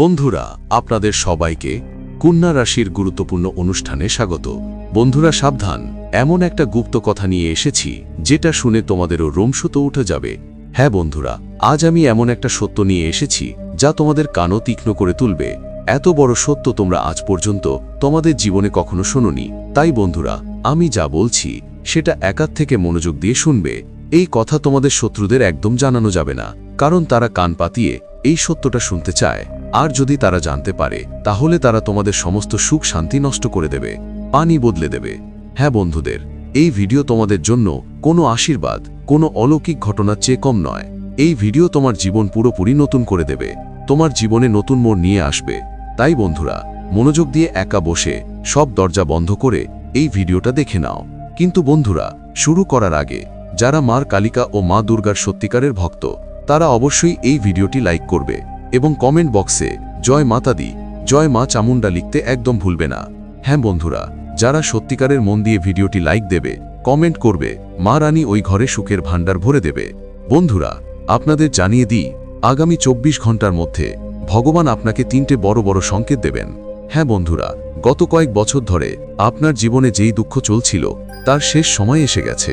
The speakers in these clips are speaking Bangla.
বন্ধুরা, আপনাদের সবাইকে কন্যা রাশির গুরুত্বপূর্ণ অনুষ্ঠানে স্বাগত। বন্ধুরা, সাবধান, এমন একটা গুপ্ত কথা নিয়ে এসেছি, যেটা শুনে তোমাদেরও রোমসুতো উঠে যাবে। হ্যাঁ বন্ধুরা, আজ আমি এমন একটা সত্য নিয়ে এসেছি, যা তোমাদের কানও তীক্ষ্ণ করে তুলবে। এত বড় সত্য তোমরা আজ পর্যন্ত তোমাদের জীবনে কখনো শোনোনি। তাই বন্ধুরা, আমি যা বলছি, সেটা একাত থেকে মনোযোগ দিয়ে শুনবে। এই কথা তোমাদের শত্রুদের একদম জানানো যাবে না, কারণ তারা কান পাতিয়ে এই সত্যটা শুনতে চায়। আর যদি তারা জানতে পারে, তাহলে তারা তোমাদের সমস্ত সুখ শান্তি নষ্ট করে দেবে, পানি বদলে দেবে। হ্যাঁ বন্ধুদের, এই ভিডিও তোমাদের জন্য কোনো আশীর্বাদ, কোনো অলৌকিক ঘটনার চেয়ে কম নয়। এই ভিডিও তোমার জীবন পুরোপুরি নতুন করে দেবে, তোমার জীবনে নতুন মোড় নিয়ে আসবে। তাই বন্ধুরা, মনোযোগ দিয়ে একা বসে সব দরজা বন্ধ করে এই ভিডিওটা দেখে নাও। কিন্তু বন্ধুরা, শুরু করার আগে, যারা মার কালিকা ও মা দুর্গার সত্যিকারের ভক্ত, তারা অবশ্যই এই ভিডিওটি লাইক করবে। এবং কমেন্ট বক্সে, জয় মাতাদি, জয় মা চামুন্ডা লিখতে একদম ভুলবে না। হ্যাঁ বন্ধুরা, যারা সত্যিকারের মন দিয়ে ভিডিওটি লাইক দেবে, কমেন্ট করবে, মা রানী ওই ঘরে সুখের ভাণ্ডার ভরে দেবে। বন্ধুরা, আপনাদের জানিয়ে দিই, আগামী চব্বিশ ঘণ্টার মধ্যে, ভগবান আপনাকে তিনটে বড় বড় সংকেত দেবেন। হ্যাঁ বন্ধুরা, গত কয়েক বছর ধরে, আপনার জীবনে যেই দুঃখ চলছিল, তার শেষ সময় এসে গেছে।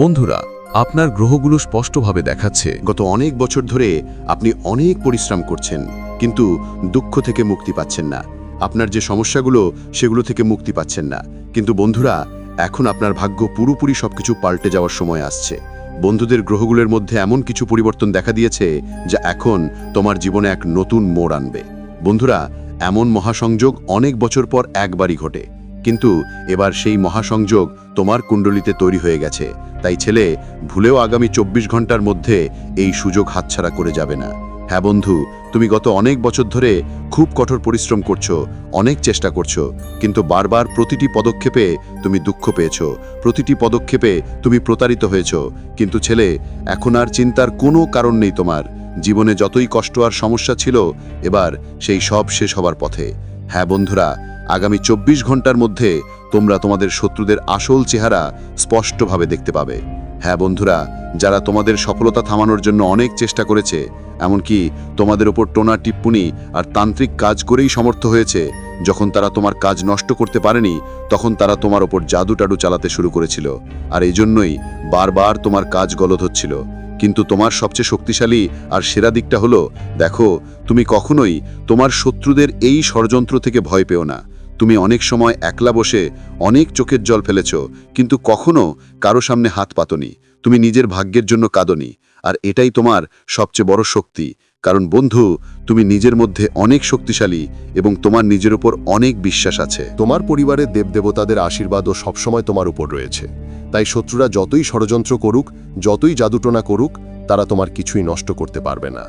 বন্ধুরা আপনার গ্রহগুলো স্পষ্টভাবে দেখাচ্ছে। গত অনেক বছর ধরে আপনি অনেক পরিশ্রম করছেন, কিন্তু দুঃখ থেকে মুক্তি পাচ্ছেন না। আপনার যে সমস্যাগুলো, সেগুলো থেকে মুক্তি পাচ্ছেন না। কিন্তু বন্ধুরা, এখন আপনার ভাগ্য পুরোপুরি সবকিছু পাল্টে যাওয়ার সময় আসছে। বন্ধুদের গ্রহগুলোর মধ্যে এমন কিছু পরিবর্তন দেখা দিয়েছে, যা এখন তোমার জীবনে এক নতুন মোড় আনবে। বন্ধুরা, এমন মহাসংযোগ অনেক বছর পর একবারই ঘটে। কিন্তু এবার সেই মহাসংযোগ তোমার কুণ্ডলিতে তৈরি হয়ে গেছে। তাই ছেলে, ভুলেও আগামী চব্বিশ ঘণ্টার মধ্যে এই সুযোগ হাতছাড়া করে যাবে না। হ্যাঁ বন্ধু, তুমি গত অনেক বছর ধরে খুব কঠোর পরিশ্রম করছ, অনেক চেষ্টা করছ, কিন্তু বারবার প্রতিটি পদক্ষেপে তুমি দুঃখ পেয়েছ, প্রতিটি পদক্ষেপে তুমি প্রতারিত হয়েছো। কিন্তু ছেলে, এখন আর চিন্তার কোনো কারণ নেই তোমার। জীবনে যতই কষ্ট আর সমস্যা ছিল, এবার সেই সব শেষ হবার পথে। হ্যাঁ বন্ধুরা আগামী চব্বিশ ঘণ্টার মধ্যে তোমরা তোমাদের শত্রুদের আসল চেহারা স্পষ্টভাবে দেখতে পাবে। হ্যাঁ বন্ধুরা, যারা তোমাদের সফলতা থামানোর জন্য অনেক চেষ্টা করেছে, এমনকি তোমাদের ওপর টোনা টিপ্পুনি আর তান্ত্রিক কাজ করেই সমর্থ হয়েছে, যখন তারা তোমার কাজ নষ্ট করতে পারেনি, তখন তারা তোমার ওপর জাদু টাডু চালাতে শুরু করেছিল। আর এই জন্যই বারবার তোমার কাজ গলদ হচ্ছিল। কিন্তু তোমার সবচেয়ে শক্তিশালী আর সেরা দিকটা হলো, দেখো, তুমি কখনোই তোমার শত্রুদের এই ষড়যন্ত্র থেকে ভয় পেও না। তুমি অনেক সময় একলা বসে অনেক চোখের জল ফেলেছ, কিন্তু কখনো কারও সামনে হাত পাতনি। তুমি নিজের ভাগ্যের জন্য কাঁদনি, আর এটাই তোমার সবচেয়ে বড় শক্তি। কারণ বন্ধু, তুমি নিজের মধ্যে অনেক শক্তিশালী এবং তোমার নিজের উপর অনেক বিশ্বাস আছে। তোমার পরিবারের দেবদেবতাদের আশীর্বাদও সবসময় তোমার উপর রয়েছে। তাই শত্রুরা যতই ষড়যন্ত্র করুক, যতই জাদুটোনা করুক, তারা তোমার কিছুই নষ্ট করতে পারবে না।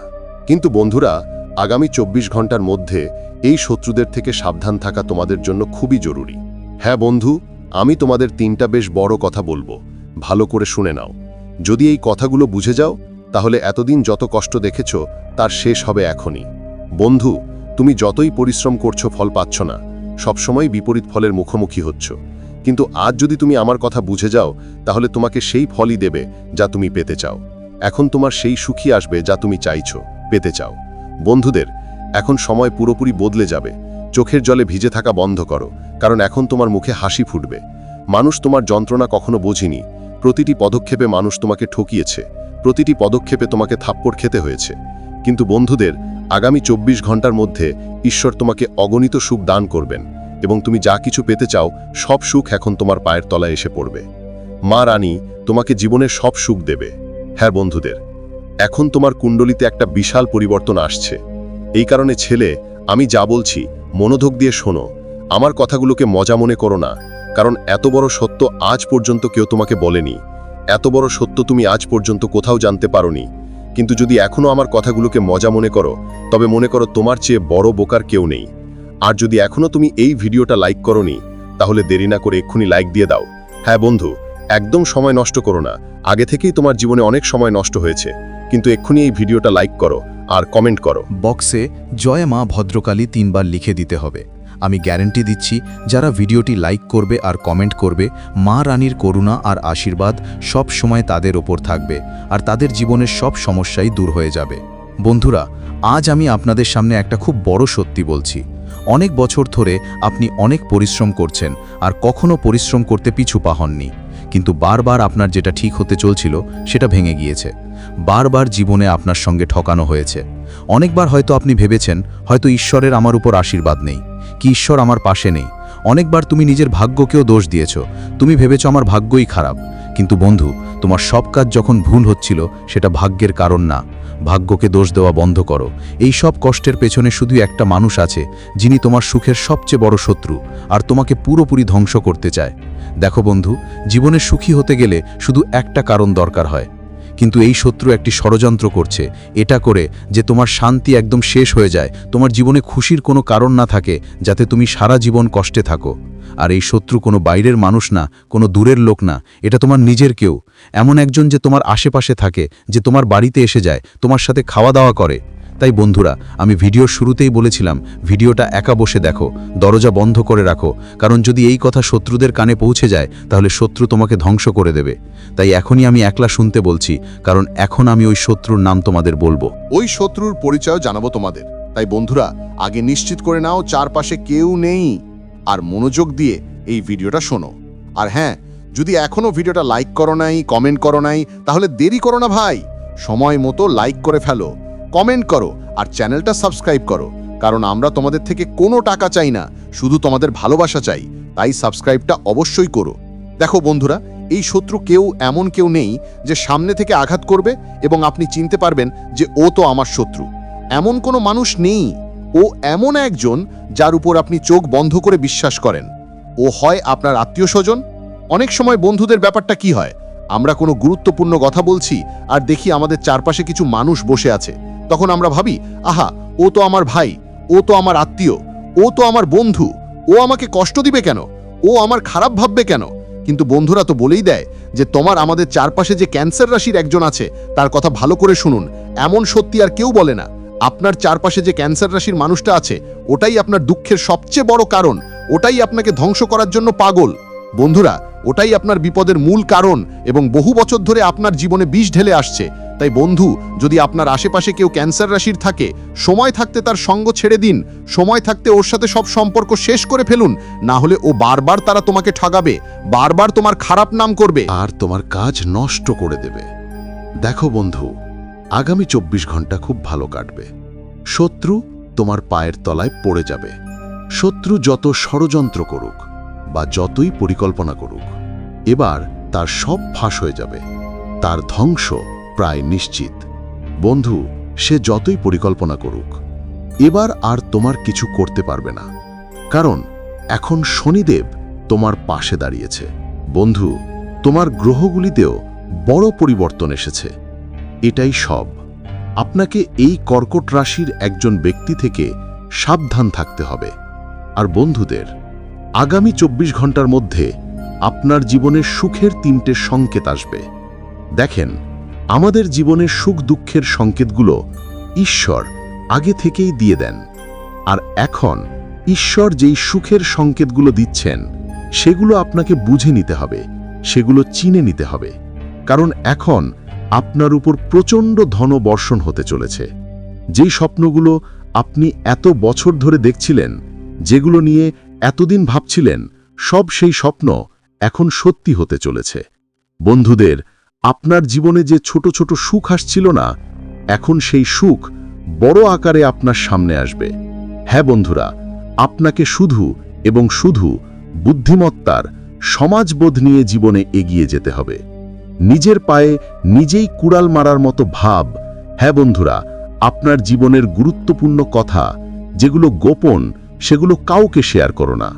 কিন্তু বন্ধুরা আগামী চব্বিশ ঘণ্টার মধ্যে এই শত্রুদের থেকে সাবধান থাকা তোমাদের জন্য খুবই জরুরি। হ্যাঁ বন্ধু, আমি তোমাদের তিনটা বেশ বড় কথা বলব। ভালো করে শুনে নাও। যদি এই কথাগুলো বুঝে যাও, তাহলে এতদিন যত কষ্ট দেখেছ, তার শেষ হবে এখনই। বন্ধু, তুমি যতই পরিশ্রম করছ, ফল পাচ্ছ না। সবসময় বিপরীত ফলের মুখোমুখি হচ্ছ। কিন্তু আজ যদি তুমি আমার কথা বুঝে যাও, তাহলে তোমাকে সেই ফলই দেবে যা তুমি পেতে চাও। এখন তোমার সেই সুখী আসবে যা তুমি চাইছো, পেতে চাও। বন্ধুদের, এখন সময় পুরোপুরি বদলে যাবে। চোখের জলে ভিজে থাকা বন্ধ করো, কারণ এখন তোমার মুখে হাসি ফুটবে। মানুষ তোমার যন্ত্রণা কখনো বোঝেনি। প্রতিটি পদক্ষেপে মানুষ তোমাকে ঠকিয়েছে। প্রতিটি পদক্ষেপে তোমাকে থাপ্পড় খেতে হয়েছে। কিন্তু বন্ধুদের, আগামী চব্বিশ ঘণ্টার মধ্যে ঈশ্বর তোমাকে অগণিত সুখ দান করবেন এবং তুমি যা কিছু পেতে চাও, সব সুখ এখন তোমার পায়ের তলায় এসে পড়বে। মা রানী তোমাকে জীবনের সব সুখ দেবে। হ্যাঁ বন্ধুদের এখন তোমার কুণ্ডলিতে একটা বিশাল পরিবর্তন আসছে। এই কারণে ছেলে, আমি যা বলছি, মনোযোগ দিয়ে শোনো। আমার কথাগুলোকে মজা মনে করো না, কারণ এত বড় সত্য আজ পর্যন্ত কেউ তোমাকে বলেনি। এত বড় সত্য তুমি আজ পর্যন্ত কোথাও জানতে পারোনি। কিন্তু যদি এখনও আমার কথাগুলোকে মজা মনে করো, তবে মনে করো তোমার চেয়ে বড় বোকার কেউ নেই। আর যদি এখনও তুমি এই ভিডিওটা লাইক করনি, তাহলে দেরি না করে এক্ষুনি লাইক দিয়ে দাও। হ্যাঁ বন্ধু, একদম সময় নষ্ট করো না। আগে থেকেই তোমার জীবনে অনেক সময় নষ্ট হয়েছে। কিন্তু এক্ষুনি এই ভিডিওটা লাইক করো আর কমেন্ট করো। বক্সে, জয় মা ভদ্রকালী তিনবার লিখে দিতে হবে। আমি গ্যারেন্টি দিচ্ছি, যারা ভিডিওটি লাইক করবে আর কমেন্ট করবে, মা রানীর করুণা আর আশীর্বাদ সব সময় তাদের ওপর থাকবে আর তাদের জীবনের সব সমস্যাই দূর হয়ে যাবে। বন্ধুরা, আজ আমি আপনাদের সামনে একটা খুব বড় সত্যি বলছি। অনেক বছর ধরে আপনি অনেক পরিশ্রম করছেন আর কখনো পরিশ্রম করতে পিছু পা হননি। কিন্তু বারবার আপনার যেটা ঠিক হতে চলছিল, সেটা ভেঙে গিয়েছে। বারবার জীবনে আপনার সঙ্গে ঠকানো হয়েছে। অনেকবার হয়তো আপনি ভেবেছেন, হয়তো ঈশ্বরের আমার উপর আশীর্বাদ নেই, কি ঈশ্বর আমার পাশে নেই। অনেকবার তুমি নিজের ভাগ্যকেও দোষ দিয়েছ, তুমি ভেবেছ আমার ভাগ্যই খারাপ। কিন্তু বন্ধু, তোমার সব কাজ যখন ভুল হচ্ছিল, সেটা ভাগ্যের কারণ না। ভাগ্যকে দোষ দেওয়া বন্ধ করো। এই সব কষ্টের পেছনে শুধু একটা মানুষ আছে, যিনি তোমার সুখের সবচেয়ে বড় শত্রু, আর তোমাকে পুরোপুরি ধ্বংস করতে চায়। দেখো বন্ধু, জীবনে সুখী হতে গেলে শুধু একটা কারণ দরকার হয়। কিন্তু এই শত্রু একটি ষড়যন্ত্র করছে। এটা করে যে তোমার শান্তি একদম শেষ হয়ে যায়, তোমার জীবনে খুশির কোনো কারণ না থাকে, যাতে তুমি সারা জীবন কষ্টে থাকো। আর এই শত্রু কোনো বাইরের মানুষ না, কোনো দূরের লোক না, এটা তোমার নিজের কেউ। এমন একজন যে তোমার আশেপাশে থাকে, যে তোমার বাড়িতে এসে যায়, তোমার সাথে খাওয়া দাওয়া করে। তাই বন্ধুরা, আমি ভিডিওর শুরুতেই বলেছিলাম, ভিডিওটা একা বসে দেখো, দরজা বন্ধ করে রাখো, কারণ যদি এই কথা শত্রুদের কানে পৌঁছে যায়, তাহলে শত্রু তোমাকে ধ্বংস করে দেবে। তাই এখনই আমি একলা শুনতে বলছি, কারণ এখন আমি ওই শত্রুর নাম তোমাদের বলব। ওই শত্রুর পরিচয় জানাব তোমাদের। তাই বন্ধুরা, আগে নিশ্চিত করে নাও, চারপাশে কেউ নেই। আর মনোযোগ দিয়ে এই ভিডিওটা শোনো। আর হ্যাঁ যদি এখনও ভিডিওটা লাইক করো নাই, কমেন্ট করো নাই, তাহলে দেরি করো না ভাই। সময় মতো লাইক করে ফেলো। কমেন্ট করো আর চ্যানেলটা সাবস্ক্রাইব করো, কারণ আমরা তোমাদের থেকে কোনো টাকা চাই না, শুধু তোমাদের ভালোবাসা চাই, তাই সাবস্ক্রাইবটা অবশ্যই করো। দেখো বন্ধুরা, এই শত্রু কেউ এমন কেউ নেই যে সামনে থেকে আঘাত করবে এবং আপনি চিনতে পারবেন যে ও তো আমার শত্রু। এমন কোনো মানুষ নেই, ও এমন একজন যার উপর আপনি চোখ বন্ধ করে বিশ্বাস করেন। ও হয় আপনার আত্মীয় স্বজন। অনেক সময় বন্ধুদের ব্যাপারটা কি হয়? আমরা কোনো গুরুত্বপূর্ণ কথা বলছি আর দেখি আমাদের চারপাশে কিছু মানুষ বসে আছে। তখন আমরা ভাবি, আহা, ও তো আমার ভাই, ও তো আমার আত্মীয়, ও তো আমার বন্ধু, ও আমাকে কষ্ট দিবে কেন? ও আমার খারাপ ভাববে কেন? কিন্তু বন্ধুরা তো বলেই দেয় যে, তোমার আমাদের চারপাশে যে ক্যান্সার রাশির একজন আছে, তার কথা ভালো করে শুনুন, এমন সত্যি আর কেউ বলে না। আপনার চারপাশে যে ক্যান্সার রাশির মানুষটা আছে, ওটাই আপনার দুঃখের সবচেয়ে বড় কারণ, ওটাই আপনাকে ধ্বংস করার জন্য পাগল। বন্ধুরা, ওটাই আপনার বিপদের মূল কারণ এবং বহু বছর ধরে আপনার জীবনে বিষ ঢেলে আসছে। তাই বন্ধু, যদি আপনার আশেপাশে কেউ ক্যান্সার রাশির থাকে, সময় থাকতে তার সঙ্গ ছেড়ে দিন। সময় থাকতে ওর সাথে সব সম্পর্ক শেষ করে ফেলুন। না হলে ও বারবার তারা তোমাকে ঠগাবে, বারবার তোমার খারাপ নাম করবে। আর তোমার কাজ নষ্ট করে দেবে। দেখো বন্ধু, আগামী চব্বিশ ঘণ্টা খুব ভালো কাটবে। শত্রু তোমার পায়ের তলায় পড়ে যাবে। শত্রু যত ষড়যন্ত্র করুক বা যতই পরিকল্পনা করুক, এবার তার সব ফাঁস হয়ে যাবে। তার ধ্বংস প্রায় নিশ্চিত। বন্ধু, সে যতই পরিকল্পনা করুক, এবার আর তোমার কিছু করতে পারবে না। কারণ, এখন শনিদেব তোমার পাশে দাঁড়িয়েছে। বন্ধু, তোমার গ্রহগুলিতেও বড় পরিবর্তন এসেছে। এটাই সব। আপনাকে এই কর্কট রাশির একজন ব্যক্তি থেকে সাবধান থাকতে হবে। আর বন্ধুদের, আগামী চব্বিশ ঘণ্টার মধ্যে আপনার জীবনের সুখের তিনটে সংকেত আসবে। দেখেন আমাদের জীবনের সুখ দুঃখের সংকেতগুলো ঈশ্বর আগে থেকেই দিয়ে দেন। আর এখন ঈশ্বর যেই সুখের সংকেতগুলো দিচ্ছেন, সেগুলো আপনাকে বুঝে নিতে হবে, সেগুলো চিনে নিতে হবে। কারণ এখন আপনার উপর প্রচণ্ড ধন বর্ষণ হতে চলেছে। যেই স্বপ্নগুলো আপনি এত বছর ধরে দেখছিলেন, যেগুলো নিয়ে এতদিন ভাবছিলেন, সব সেই স্বপ্ন এখন সত্যি হতে চলেছে। বন্ধুদের আপনার জীবনে যে ছোট ছোট সুখ আসছিল না, এখন সেই সুখ বড় আকারে আপনার সামনে আসবে। হ্যাঁ বন্ধুরা, আপনাকে শুধু এবং শুধু বুদ্ধিমত্তার সমাজবোধ নিয়ে জীবনে এগিয়ে যেতে হবে। নিজের পায়ে নিজেই কুড়াল মারার মতো ভাব হ্যাঁ বন্ধুরা, আপনার জীবনের গুরুত্বপূর্ণ কথা, যেগুলো গোপন, সেগুলো কাউকে শেয়ার করো না।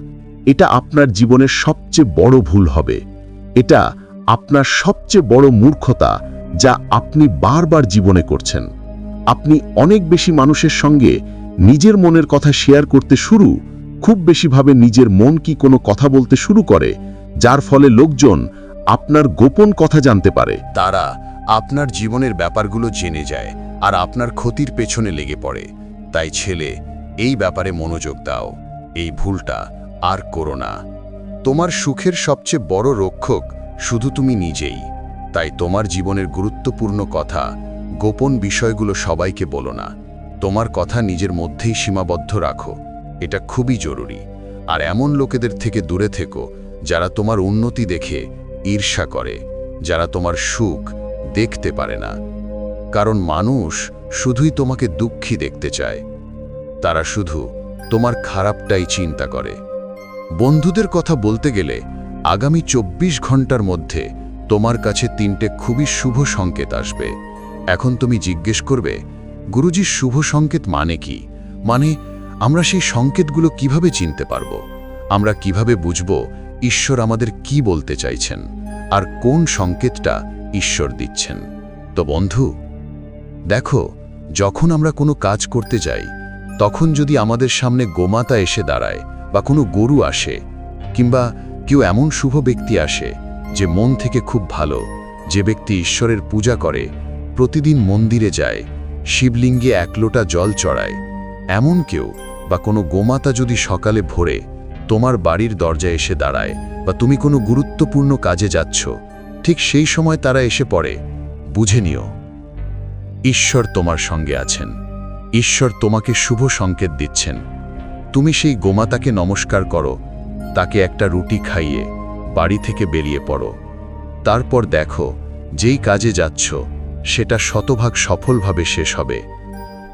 এটা আপনার জীবনের সবচেয়ে বড় ভুল হবে। এটা আপনার সবচেয়ে বড় মূর্খতা যা আপনি বারবার জীবনে করছেন। আপনি অনেক বেশি মানুষের সঙ্গে নিজের মনের কথা শেয়ার করতে শুরু, খুব বেশিভাবে নিজের মন কি কোনো কথা বলতে শুরু করে, যার ফলে লোকজন আপনার গোপন কথা জানতে পারে। তারা আপনার জীবনের ব্যাপারগুলো জেনে যায় আর আপনার ক্ষতির পেছনে লেগে পড়ে। তাই ছেলে, এই ব্যাপারে মনোযোগ দাও। এই ভুলটা আর করো না। তোমার সুখের সবচেয়ে বড় রক্ষক শুধু তুমি নিজেই। তাই তোমার জীবনের গুরুত্বপূর্ণ কথা গোপন বিষয়গুলো সবাইকে বলো না। তোমার কথা নিজের মধ্যেই সীমাবদ্ধ রাখো। এটা খুবই জরুরি। আর এমন লোকেদের থেকে দূরে থেকো যারা তোমার উন্নতি দেখে ঈর্ষা করে, যারা তোমার সুখ দেখতে পারে না। কারণ মানুষ শুধুই তোমাকে দুঃখী দেখতে চায়। তারা শুধু তোমার খারাপটাই চিন্তা করে। বন্ধুদের কথা বলতে গেলে আগামী চব্বিশ ঘণ্টার মধ্যে তোমার কাছে তিনটে খুবই শুভ সংকেত আসবে। এখন তুমি জিজ্ঞেস করবে, গুরুজির শুভ সংকেত মানে কি? মানে আমরা সেই সংকেতগুলো কীভাবে চিনতে পারব? আমরা কীভাবে বুঝব ঈশ্বর আমাদের কি বলতে চাইছেন? আর কোন সংকেতটা ঈশ্বর দিচ্ছেন? তো বন্ধু, দেখো, যখন আমরা কোনো কাজ করতে যাই, তখন যদি আমাদের সামনে গোমাতা এসে দাঁড়ায় বা কোনো গরু আসে কিংবা কেউ এমন শুভ ব্যক্তি আসে যে মন থেকে খুব ভালো, যে ব্যক্তি ঈশ্বরের পূজা করে, প্রতিদিন মন্দিরে যায়, শিবলিঙ্গে এক লোটা জল চড়ায়। এমন কেউ বা কোনো গোমাতা যদি সকালে ভোরে তোমার বাড়ির দরজায় এসে দাঁড়ায় বা তুমি কোনো গুরুত্বপূর্ণ কাজে যাচ্ছ, ঠিক সেই সময় তারা এসে পড়ে, বুঝে নিও। ঈশ্বর তোমার সঙ্গে আছেন। ঈশ্বর তোমাকে শুভ সংকেত দিচ্ছেন। তুমি সেই গোমাতাকে নমস্কার করো তাকে একটা রুটি খাইয়ে বাড়ি থেকে বেরিয়ে পড়ো। তারপর দেখো, যেই কাজে যাচ্ছ, সেটা শতভাগ সফলভাবে শেষ হবে।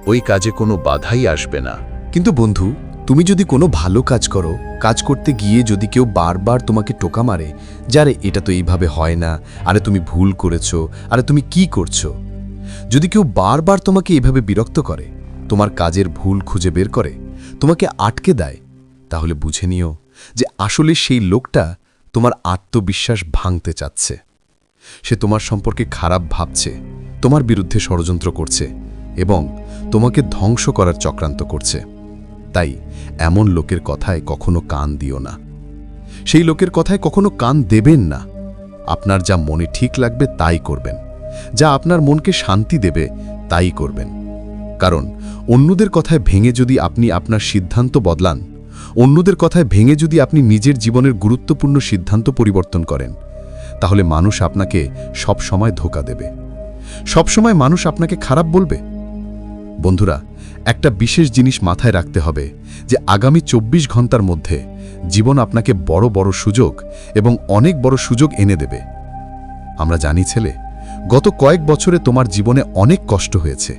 ওই কাজে কোনো বাধাই আসবে না। কিন্তু বন্ধু, তুমি যদি কোনো ভালো কাজ করো, কাজ করতে গিয়ে যদি কেউ বারবার তোমাকে টোকা মারে, যারে এটা তো এইভাবে হয় না, আরে তুমি ভুল করেছ, আরে তুমি কি করছ? যদি কেউ বারবার তোমাকে এইভাবে বিরক্ত করে, তোমার কাজের ভুল খুঁজে বের করে, তোমাকে আটকে দেয়, তাহলে বুঝে নিও যে আসলে সেই লোকটা তোমার আত্মবিশ্বাস ভাঙতে চাচ্ছে। সে তোমার সম্পর্কে খারাপ ভাবছে, তোমার বিরুদ্ধে ষড়যন্ত্র করছে এবং তোমাকে ধ্বংস করার চক্রান্ত করছে। তাই এমন লোকের কথায় কখনো কান দিও না। সেই লোকের কথায় কখনো কান দেবেন না। আপনার যা মনে ঠিক লাগবে তাই করবেন। যা আপনার মনকে শান্তি দেবে তাই করবেন। কারণ অন্যদের কথায় ভেঙে যদি আপনি আপনার সিদ্ধান্ত বদলান অন্যদের কথায় ভেঙে যদি আপনি নিজের জীবনের গুরুত্বপূর্ণ সিদ্ধান্ত পরিবর্তন করেন, তাহলে মানুষ আপনাকে সব সময় ধোকা দেবে। সব সময় মানুষ আপনাকে খারাপ বলবে। বন্ধুরা, একটা বিশেষ জিনিস মাথায় রাখতে হবে যে আগামী ২৪ ঘণ্টার মধ্যে জীবন আপনাকে বড় বড় সুযোগ এবং অনেক বড় সুযোগ এনে দেবে। আমরা জানি ছেলে, গত কয়েক বছরে তোমার জীবনে অনেক কষ্ট হয়েছে,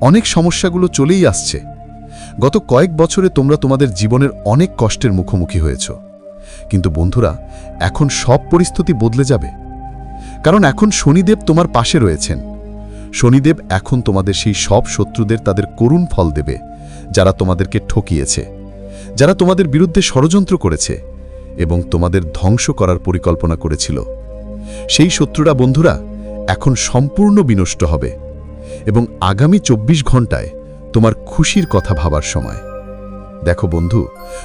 অনেক সমস্যাগুলো চলেই আসছে। গত কয়েক বছরে তোমরা তোমাদের জীবনের অনেক কষ্টের মুখোমুখি হয়েছ। কিন্তু বন্ধুরা, এখন সব পরিস্থিতি বদলে যাবে। কারণ এখন শনিদেব তোমার পাশে রয়েছেন। শনিদেব এখন তোমাদের সেই সব শত্রুদের তাদের করুণ ফল দেবে, যারা তোমাদেরকে ঠকিয়েছে, যারা তোমাদের বিরুদ্ধে ষড়যন্ত্র করেছে এবং তোমাদের ধ্বংস করার পরিকল্পনা করেছিল। সেই শত্রুরা বন্ধুরা, এখন সম্পূর্ণ বিনষ্ট হবে এবং আগামী ২৪ ঘন্টায় তোমার খুশির কথা ভাবার সময়। দেখো বন্ধু,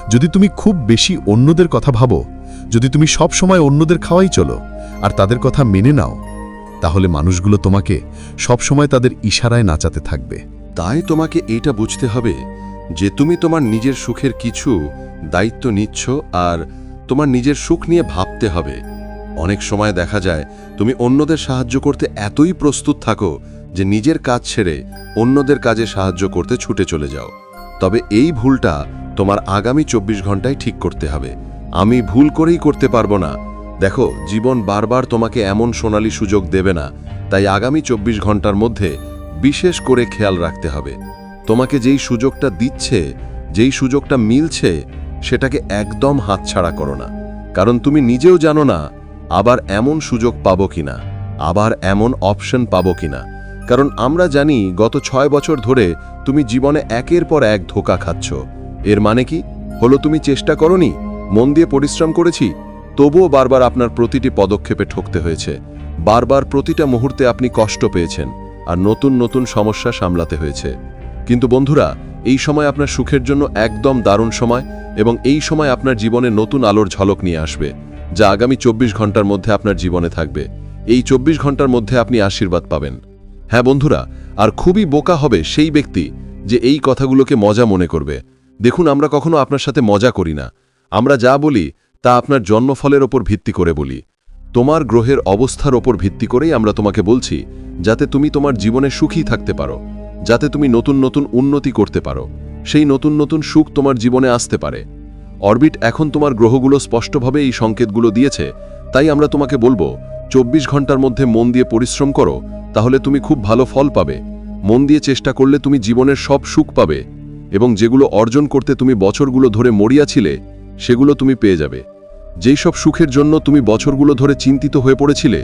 যদি তুমি খুব বেশি অন্যদের কথা ভাবো, যদি তুমি সব সময় অন্যদের খাওয়াই চলো, আর তাদের কথা মেনে নাও, তাহলে মানুষগুলো তোমাকে সব সময় তাদের ইশারায় নাচাতে থাকবে। তাই তোমাকে এটা বুঝতে হবে যে তুমি তোমার নিজের সুখের কিছু দায়িত্ব নিচ্ছ আর তোমার নিজের সুখ নিয়ে ভাবতে হবে। অনেক সময় দেখা যায় তুমি অন্যদের সাহায্য করতে এতই প্রস্তুত থাকো যে নিজের কাজ ছেড়ে অন্যদের কাজে সাহায্য করতে ছুটে চলে যাও। তবে এই ভুলটা তোমার আগামী চব্বিশ ঘন্টায় ঠিক করতে হবে। আমি ভুল করেই করতে পারব না। দেখো, জীবন বারবার তোমাকে এমন সোনালি সুযোগ দেবে না। তাই আগামী চব্বিশ ঘণ্টার মধ্যে বিশেষ করে খেয়াল রাখতে হবে। তোমাকে যেই সুযোগটা দিচ্ছে, যেই সুযোগটা মিলছে, সেটাকে একদম হাতছাড়া করো না। কারণ তুমি নিজেও জানো না, আবার এমন সুযোগ পাবো কিনা, আবার এমন অপশন পাবো কিনা। কারণ আমরা জানি গত ছয় বছর ধরে তুমি জীবনে একের পর এক ধোকা খাচ্ছ। এর মানে কি? হলো তুমি চেষ্টা করনি? মন দিয়ে পরিশ্রম করেছি? তবুও বারবার আপনার প্রতিটি পদক্ষেপে ঠকতে হয়েছে। বারবার প্রতিটা মুহূর্তে আপনি কষ্ট পেয়েছেন আর নতুন নতুন সমস্যা সামলাতে হয়েছে। কিন্তু বন্ধুরা, এই সময় আপনার সুখের জন্য একদম দারুণ সময় এবং এই সময় আপনার জীবনে নতুন আলোর ঝলক নিয়ে আসবে, যা আগামী চব্বিশ ঘণ্টার মধ্যে আপনার জীবনে থাকবে। এই চব্বিশ ঘণ্টার মধ্যে আপনি আশীর্বাদ পাবেন। হ্যাঁ বন্ধুরা, আর খুবই বোকা হবে সেই ব্যক্তি যে এই কথাগুলোকে মজা মনে করবে। দেখুন, আমরা কখনো আপনার সাথে মজা করি না। আমরা যা বলি, তা আপনার জন্মফলের ওপর ভিত্তি করে বলি। তোমার গ্রহের অবস্থার ওপর ভিত্তি করেই আমরা তোমাকে বলছি, যাতে তুমি তোমার জীবনে সুখী থাকতে পারো, যাতে তুমি নতুন নতুন উন্নতি করতে পারো। সেই নতুন নতুন সুখ তোমার জীবনে আসতে পারে। অরবিট এখন তোমার গ্রহগুলো স্পষ্টভাবে এই সংকেতগুলো দিয়েছে, তাই আমরা তোমাকে বলব চব্বিশ ঘণ্টার মধ্যে মন দিয়ে পরিশ্রম করো, তাহলে তুমি খুব ভালো ফল পাবে। মন দিয়ে চেষ্টা করলে তুমি জীবনের সব সুখ পাবে এবং যেগুলো অর্জন করতে তুমি বছরগুলো ধরে মরিয়াছিলে সেগুলো তুমি পেয়ে যাবে। যেই সব সুখের জন্য তুমি বছরগুলো ধরে চিন্তিত হয়ে পড়েছিলে